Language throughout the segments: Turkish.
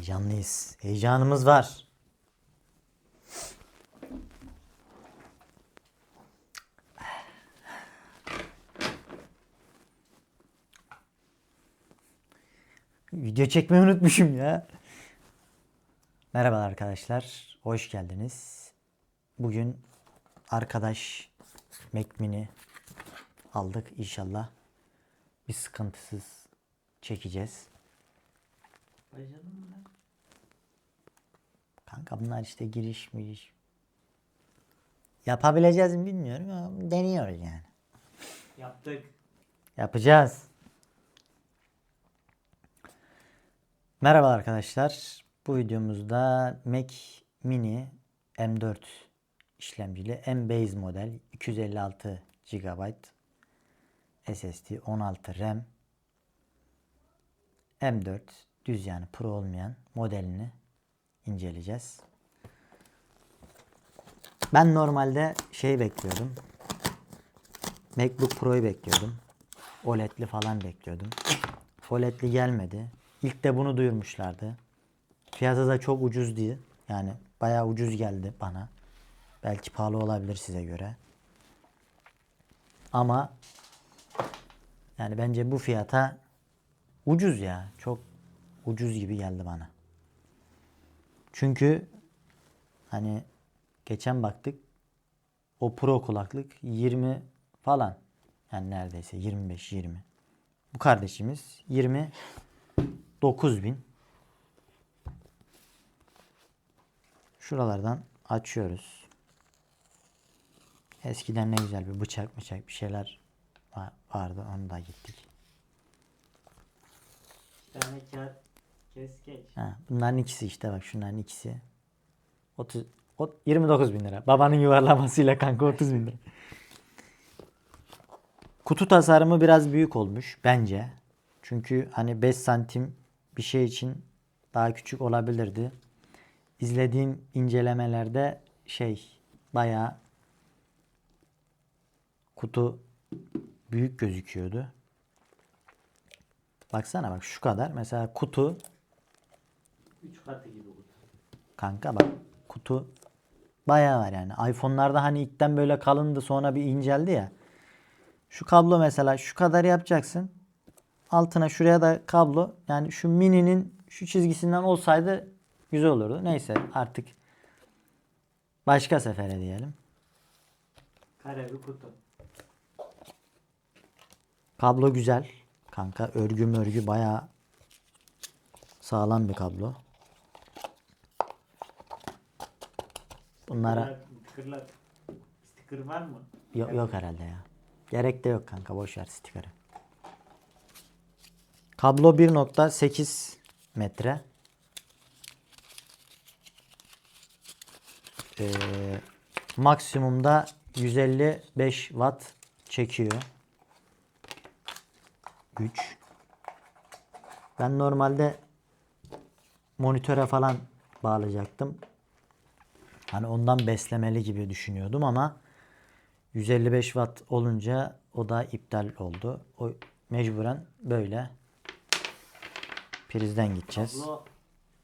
Heyecanlıyız. Heyecanımız var. Video çekmeyi unutmuşum ya. Merhaba arkadaşlar. Hoş geldiniz. Bugün arkadaş Mac Mini aldık inşallah. Bir sıkıntısız çekeceğiz. Kanka bunlar işte giriş giriş. Yapabileceğiz mi bilmiyorum ama deniyoruz yani. Yaptık. Yapacağız. Merhaba arkadaşlar. Bu videomuzda Mac Mini M4 işlemcili M-Base model 256 GB SSD 16 RAM M4 düz yani Pro olmayan modelini inceleyeceğiz. Ben normalde şey bekliyordum. MacBook Pro'yu bekliyordum. OLED'li falan bekliyordum. OLED'li gelmedi. İlk de bunu duyurmuşlardı. Fiyatı da çok ucuz değil. Yani bayağı ucuz geldi bana. Belki pahalı olabilir size göre. Ama yani bence bu fiyata ucuz ya. Çok ucuz gibi geldi bana. Çünkü hani geçen baktık o pro kulaklık 20 falan. Yani neredeyse 25-20. Bu kardeşimiz 29 bin. Şuralardan açıyoruz. Eskiden ne güzel bir bıçak bıçak bir şeyler va- vardı. Onu da gittik. Bir tane kağıt kes geç. Ha, bunların ikisi işte bak şunların ikisi. 30, o- 29 bin lira. Babanın yuvarlamasıyla kanka 30 bin lira. Kutu tasarımı biraz büyük olmuş bence. Çünkü hani 5 santim bir şey için daha küçük olabilirdi. İzlediğim incelemelerde şey bayağı kutu büyük gözüküyordu. Baksana bak şu kadar. Mesela kutu 3 katı gibi kutu. Kanka bak kutu bayağı var yani. iPhone'larda hani ilkten böyle kalındı sonra bir inceldi ya. Şu kablo mesela şu kadar yapacaksın. Altına şuraya da kablo. Yani şu mininin şu çizgisinden olsaydı güzel olurdu. Neyse artık başka sefere diyelim. Kare bir kutu. Kablo güzel. Kanka örgü mörgü bayağı sağlam bir kablo. Bunlara tıkırlar. Sticker var mı? Yok, yok herhalde ya. Gerek de yok kanka boş ver stikeri. Kablo 1.8 metre. Ee, maksimumda 155 watt çekiyor. Güç. Ben normalde monitöre falan bağlayacaktım. Hani ondan beslemeli gibi düşünüyordum ama 155 watt olunca o da iptal oldu. O mecburen böyle prizden gideceğiz. Kablo,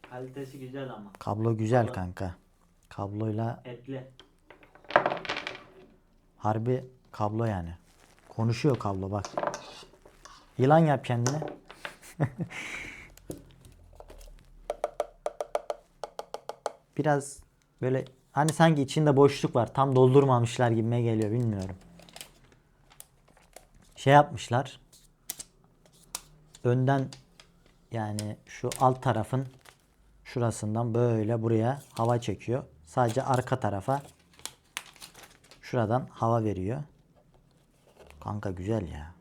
Kablo kalitesi güzel ama. güzel Kablo. kanka. Kabloyla Etli. harbi kablo yani. Konuşuyor kablo bak. Yılan yap kendine. Biraz böyle hani sanki içinde boşluk var. Tam doldurmamışlar gibime geliyor bilmiyorum. Şey yapmışlar. Önden yani şu alt tarafın şurasından böyle buraya hava çekiyor. Sadece arka tarafa şuradan hava veriyor. Kanka güzel ya.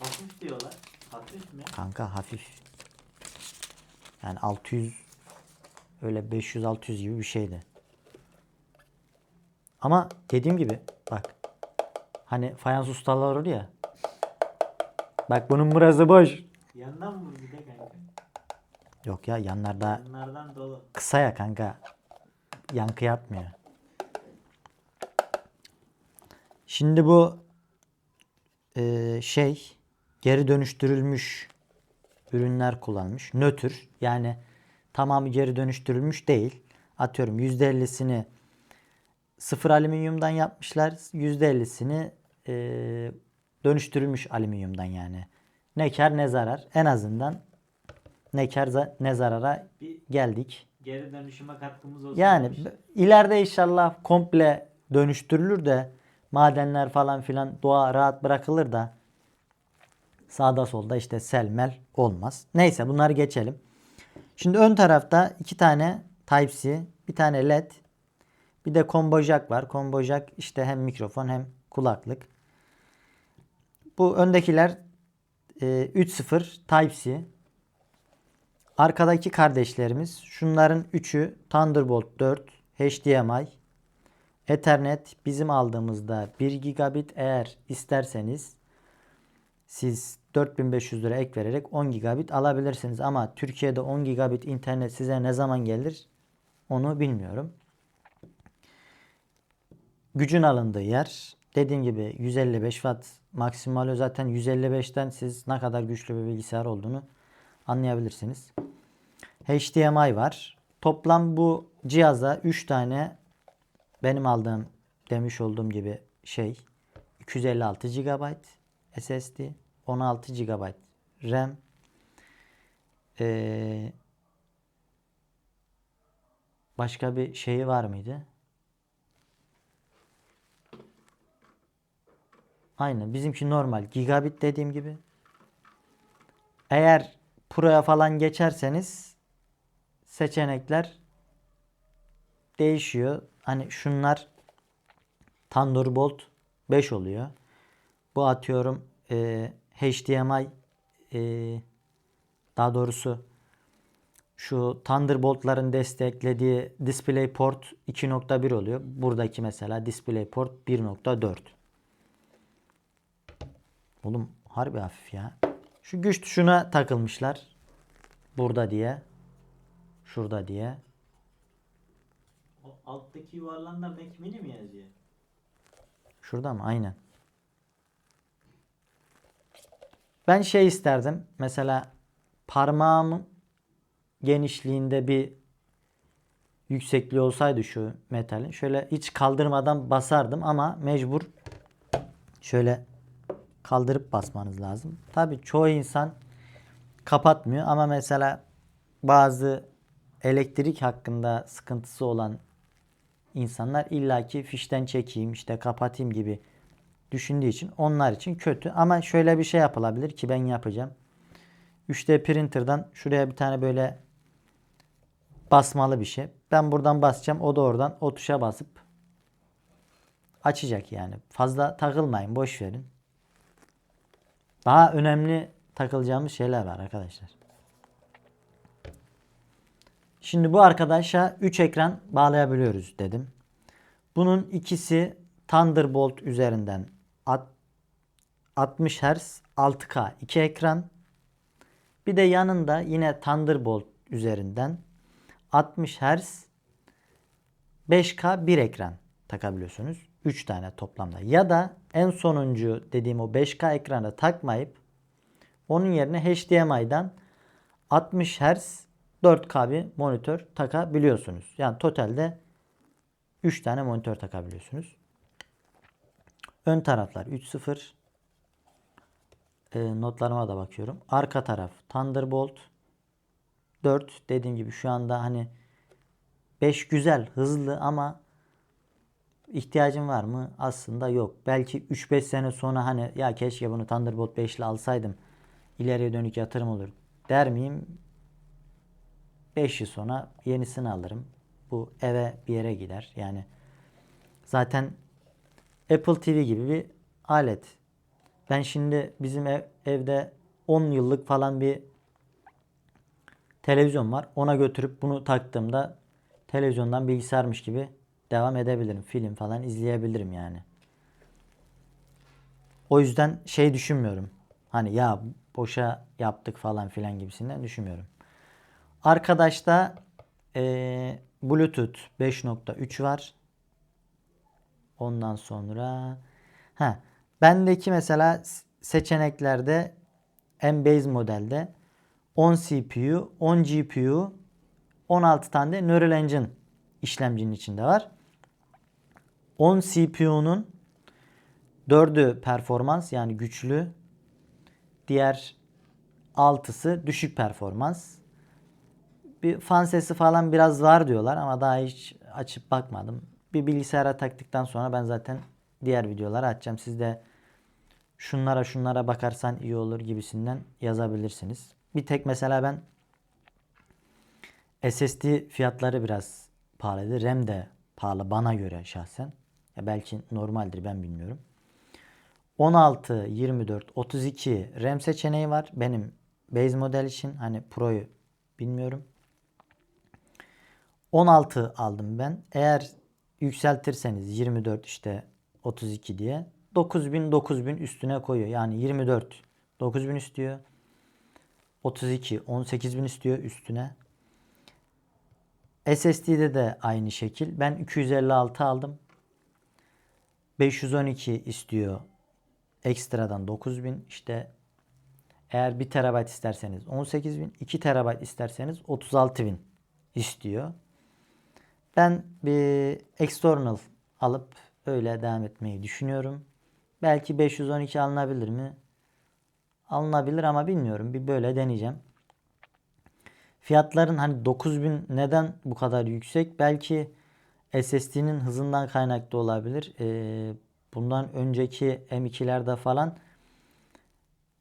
Hafif diyorlar. Hafif mi? Kanka hafif. Yani 600 öyle 500-600 gibi bir şeydi. Ama dediğim gibi bak. Hani fayans ustalar olur ya. Bak bunun burası boş. Yandan mı bir de kanka? Yok ya yanlarda Yanlardan dolu. kısa ya kanka. Yankı yapmıyor. Şimdi bu eee, şey geri dönüştürülmüş ürünler kullanmış. Nötr yani tamamı geri dönüştürülmüş değil. Atıyorum %50'sini sıfır alüminyumdan yapmışlar. %50'sini e, dönüştürülmüş alüminyumdan yani. Ne kar ne zarar. En azından ne kar ne zarara geldik. geri dönüşüme katkımız olsun. Yani demiş. ileride inşallah komple dönüştürülür de madenler falan filan doğa rahat bırakılır da sağda solda işte selmel olmaz. Neyse bunları geçelim. Şimdi ön tarafta iki tane Type-C, bir tane LED, bir de combo jack var. Combo jack işte hem mikrofon hem kulaklık. Bu öndekiler e, 3.0 Type-C. Arkadaki kardeşlerimiz şunların üçü Thunderbolt 4, HDMI, Ethernet bizim aldığımızda 1 gigabit eğer isterseniz siz 4500 lira ek vererek 10 gigabit alabilirsiniz ama Türkiye'de 10 gigabit internet size ne zaman gelir onu bilmiyorum. Gücün alındığı yer dediğim gibi 155 watt maksimal zaten 155'ten siz ne kadar güçlü bir bilgisayar olduğunu anlayabilirsiniz. HDMI var. Toplam bu cihaza 3 tane benim aldığım demiş olduğum gibi şey 256 GB SSD, 16 GB RAM, ee, başka bir şeyi var mıydı? Aynen bizimki normal gigabit dediğim gibi. Eğer Pro'ya falan geçerseniz seçenekler değişiyor. Hani şunlar Thunderbolt 5 oluyor. Bu atıyorum e, HDMI e, daha doğrusu şu Thunderbolt'ların desteklediği DisplayPort 2.1 oluyor. Buradaki mesela DisplayPort 1.4. Oğlum harbi hafif ya. Şu güç tuşuna takılmışlar. Burada diye. Şurada diye. O alttaki yuvarlanda Mac Mini mi yazıyor? Şurada mı? Aynen. Ben şey isterdim. Mesela parmağımın genişliğinde bir yüksekliği olsaydı şu metalin. Şöyle hiç kaldırmadan basardım ama mecbur şöyle kaldırıp basmanız lazım. Tabi çoğu insan kapatmıyor ama mesela bazı elektrik hakkında sıkıntısı olan insanlar illaki fişten çekeyim işte kapatayım gibi düşündüğü için onlar için kötü. Ama şöyle bir şey yapılabilir ki ben yapacağım. 3D printer'dan şuraya bir tane böyle basmalı bir şey. Ben buradan basacağım. O da oradan o tuşa basıp açacak yani. Fazla takılmayın. Boş verin. Daha önemli takılacağımız şeyler var arkadaşlar. Şimdi bu arkadaşa 3 ekran bağlayabiliyoruz dedim. Bunun ikisi Thunderbolt üzerinden 60 Hz 6K 2 ekran. Bir de yanında yine Thunderbolt üzerinden 60 Hz 5K bir ekran takabiliyorsunuz. 3 tane toplamda. Ya da en sonuncu dediğim o 5K ekranı takmayıp onun yerine HDMI'dan 60 Hz 4K bir monitör takabiliyorsunuz. Yani totalde 3 tane monitör takabiliyorsunuz. Ön taraflar 3.0 e, notlarıma da bakıyorum. Arka taraf Thunderbolt 4 dediğim gibi şu anda hani 5 güzel hızlı ama ihtiyacım var mı? Aslında yok. Belki 3-5 sene sonra hani ya keşke bunu Thunderbolt 5 ile alsaydım ileriye dönük yatırım olur der miyim? 5 yıl sonra yenisini alırım. Bu eve bir yere gider. Yani zaten Apple TV gibi bir alet. Ben şimdi bizim ev- evde 10 yıllık falan bir televizyon var. Ona götürüp bunu taktığımda televizyondan bilgisayarmış gibi devam edebilirim. Film falan izleyebilirim yani. O yüzden şey düşünmüyorum. Hani ya boşa yaptık falan filan gibisinden düşünmüyorum. Arkadaşta eee, Bluetooth 5.3 var. Ondan sonra ha bendeki mesela seçeneklerde M-Base modelde 10 CPU, 10 GPU, 16 tane de Neural Engine işlemcinin içinde var. 10 CPU'nun 4'ü performans yani güçlü. Diğer 6'sı düşük performans. Bir fan sesi falan biraz var diyorlar ama daha hiç açıp bakmadım. Bir bilgisayara taktıktan sonra ben zaten diğer videoları açacağım. Siz de şunlara şunlara bakarsan iyi olur gibisinden yazabilirsiniz. Bir tek mesela ben SSD fiyatları biraz pahalıydı. RAM de pahalı bana göre şahsen. Ya belki normaldir ben bilmiyorum. 16, 24, 32 RAM seçeneği var. Benim base model için hani Pro'yu bilmiyorum. 16 aldım ben. Eğer yükseltirseniz 24 işte 32 diye 9000 9000 üstüne koyuyor. Yani 24 9000 istiyor. 32 18000 istiyor üstüne. SSD'de de aynı şekil. Ben 256 aldım. 512 istiyor. Ekstradan 9000 işte eğer 1 terabayt isterseniz 18000, 2 terabayt isterseniz 36000 istiyor. Ben bir external alıp öyle devam etmeyi düşünüyorum. Belki 512 alınabilir mi? Alınabilir ama bilmiyorum. Bir böyle deneyeceğim. Fiyatların hani 9000 neden bu kadar yüksek? Belki SSD'nin hızından kaynaklı olabilir. Ee, bundan önceki M2'lerde falan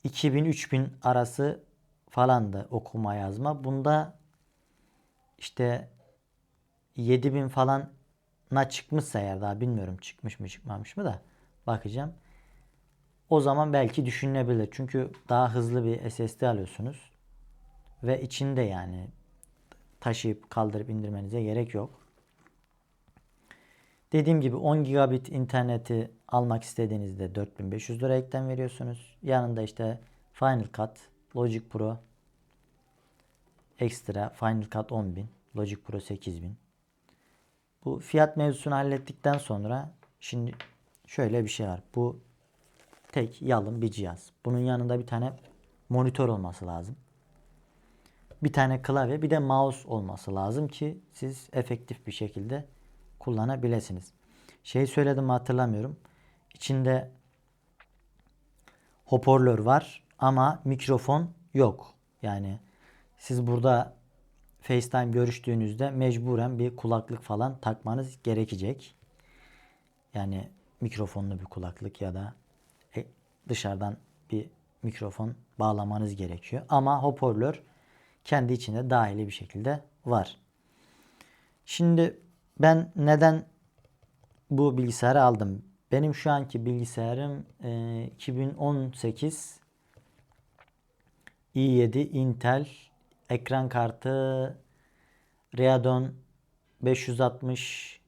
2000-3000 arası falandı okuma yazma. Bunda işte 7000 falan na çıkmışsa eğer daha bilmiyorum çıkmış mı çıkmamış mı da bakacağım. O zaman belki düşünülebilir. Çünkü daha hızlı bir SSD alıyorsunuz. Ve içinde yani taşıyıp kaldırıp indirmenize gerek yok. Dediğim gibi 10 gigabit interneti almak istediğinizde 4500 lira ekten veriyorsunuz. Yanında işte Final Cut, Logic Pro ekstra Final Cut 10.000, Logic Pro 8.000. Bu fiyat mevzusunu hallettikten sonra şimdi şöyle bir şey var. Bu tek yalın bir cihaz. Bunun yanında bir tane monitör olması lazım. Bir tane klavye bir de mouse olması lazım ki siz efektif bir şekilde kullanabilirsiniz. Şey söyledim hatırlamıyorum. İçinde hoparlör var ama mikrofon yok. Yani siz burada FaceTime görüştüğünüzde mecburen bir kulaklık falan takmanız gerekecek. Yani mikrofonlu bir kulaklık ya da e, dışarıdan bir mikrofon bağlamanız gerekiyor. Ama hoparlör kendi içinde dahili bir şekilde var. Şimdi ben neden bu bilgisayarı aldım? Benim şu anki bilgisayarım e, 2018 i7 Intel ekran kartı Radeon 560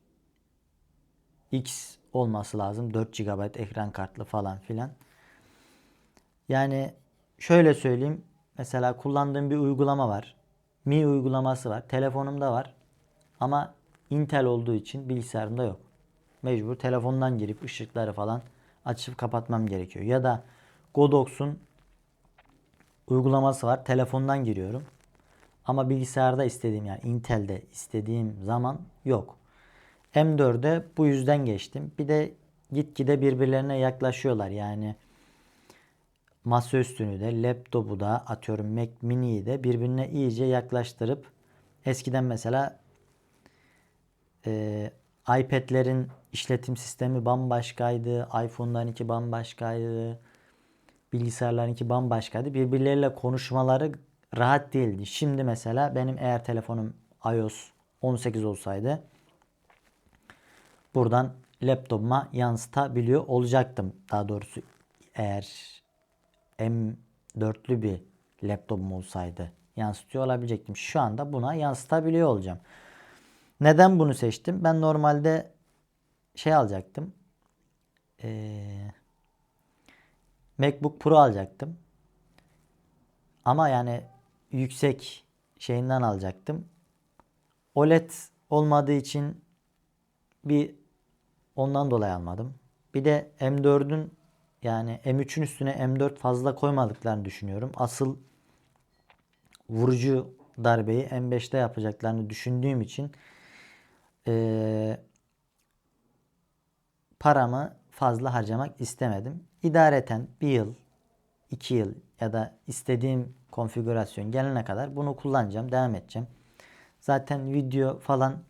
X olması lazım. 4 GB ekran kartlı falan filan. Yani şöyle söyleyeyim. Mesela kullandığım bir uygulama var. Mi uygulaması var. Telefonumda var. Ama Intel olduğu için bilgisayarımda yok. Mecbur telefondan girip ışıkları falan açıp kapatmam gerekiyor. Ya da Godox'un uygulaması var. Telefondan giriyorum. Ama bilgisayarda istediğim yani Intel'de istediğim zaman yok. M4'e bu yüzden geçtim. Bir de gitgide birbirlerine yaklaşıyorlar. Yani masaüstünü de laptopu da atıyorum Mac Mini'yi de birbirine iyice yaklaştırıp eskiden mesela e, iPad'lerin işletim sistemi bambaşkaydı. iPhone'larınki bambaşkaydı. Bilgisayarlarınki bambaşkaydı. Birbirleriyle konuşmaları rahat değildi. Şimdi mesela benim eğer telefonum iOS 18 olsaydı buradan laptopuma yansıtabiliyor olacaktım. Daha doğrusu eğer M4'lü bir laptopum olsaydı yansıtıyor olabilecektim. Şu anda buna yansıtabiliyor olacağım. Neden bunu seçtim? Ben normalde şey alacaktım. Ee, MacBook Pro alacaktım. Ama yani yüksek şeyinden alacaktım. OLED olmadığı için bir ondan dolayı almadım. Bir de M4'ün yani M3'ün üstüne M4 fazla koymadıklarını düşünüyorum. Asıl vurucu darbeyi M5'te yapacaklarını düşündüğüm için eee, paramı fazla harcamak istemedim. İdareten bir yıl, iki yıl ya da istediğim konfigürasyon gelene kadar bunu kullanacağım, devam edeceğim. Zaten video falan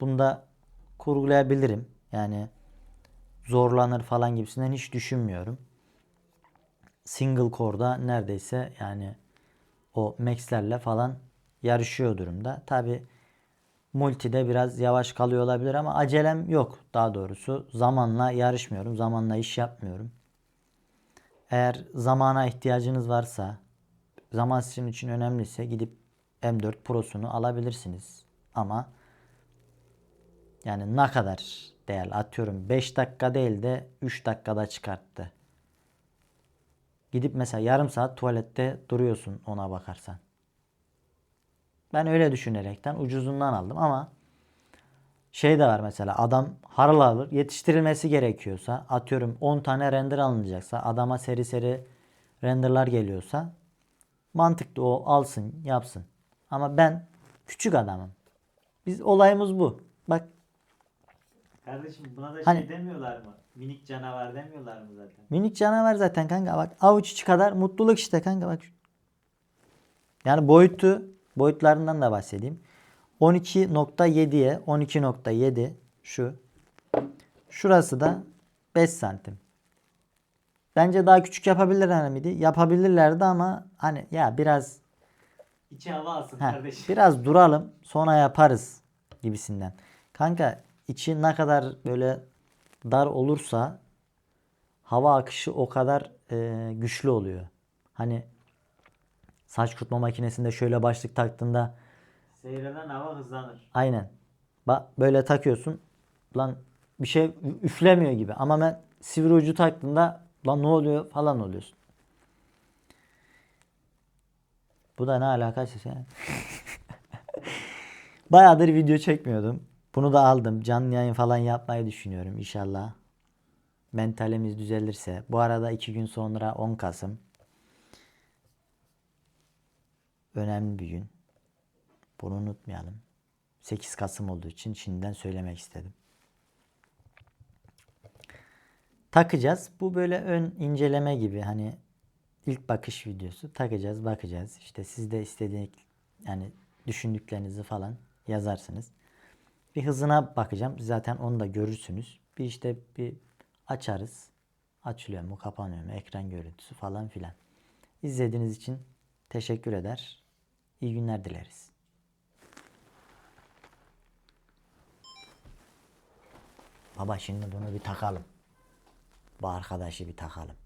bunda kurgulayabilirim. Yani zorlanır falan gibisinden hiç düşünmüyorum. Single core'da neredeyse yani o max'lerle falan yarışıyor durumda. Tabi multide biraz yavaş kalıyor olabilir ama acelem yok daha doğrusu. Zamanla yarışmıyorum. Zamanla iş yapmıyorum. Eğer zamana ihtiyacınız varsa, zaman sizin için önemliyse gidip M4 Pro'sunu alabilirsiniz. Ama yani ne kadar değerli atıyorum 5 dakika değil de 3 dakikada çıkarttı. Gidip mesela yarım saat tuvalette duruyorsun ona bakarsan. Ben öyle düşünerekten ucuzundan aldım ama şey de var mesela adam harıl alır yetiştirilmesi gerekiyorsa atıyorum 10 tane render alınacaksa adama seri seri renderlar geliyorsa mantıklı o alsın yapsın. Ama ben küçük adamım. Biz olayımız bu. Bak Kardeşim buna da Hani- şey demiyorlar mı? Minik canavar demiyorlar mı zaten? Minik canavar zaten kanka bak avuç içi kadar mutluluk işte kanka bak. Yani boyutu boyutlarından da bahsedeyim. 12.7'ye 12.7 şu. Şurası da 5 santim. Bence daha küçük yapabilirler miydi? Yapabilirlerdi ama hani ya biraz İçi hava alsın Heh, kardeşim. biraz duralım sonra yaparız gibisinden. Kanka içi ne kadar böyle dar olursa hava akışı o kadar e, güçlü oluyor. Hani saç kurutma makinesinde şöyle başlık taktığında Seyreden hava hızlanır. aynen bak böyle takıyorsun lan bir şey üflemiyor gibi ama ben sivri ucu taktığında lan ne oluyor falan oluyorsun. Bu da ne alakası yani? Bayağıdır video çekmiyordum. Bunu da aldım. Canlı yayın falan yapmayı düşünüyorum inşallah. Mentalimiz düzelirse. Bu arada iki gün sonra 10 Kasım. Önemli bir gün. Bunu unutmayalım. 8 Kasım olduğu için şimdiden söylemek istedim. Takacağız. Bu böyle ön inceleme gibi hani ilk bakış videosu. Takacağız, bakacağız. İşte siz de istediğiniz yani düşündüklerinizi falan yazarsınız. Bir hızına bakacağım. Zaten onu da görürsünüz. Bir işte bir açarız. Açılıyor mu, kapanıyor mu, ekran görüntüsü falan filan. İzlediğiniz için teşekkür eder. İyi günler dileriz. Baba şimdi bunu bir takalım. Bu arkadaşı bir takalım.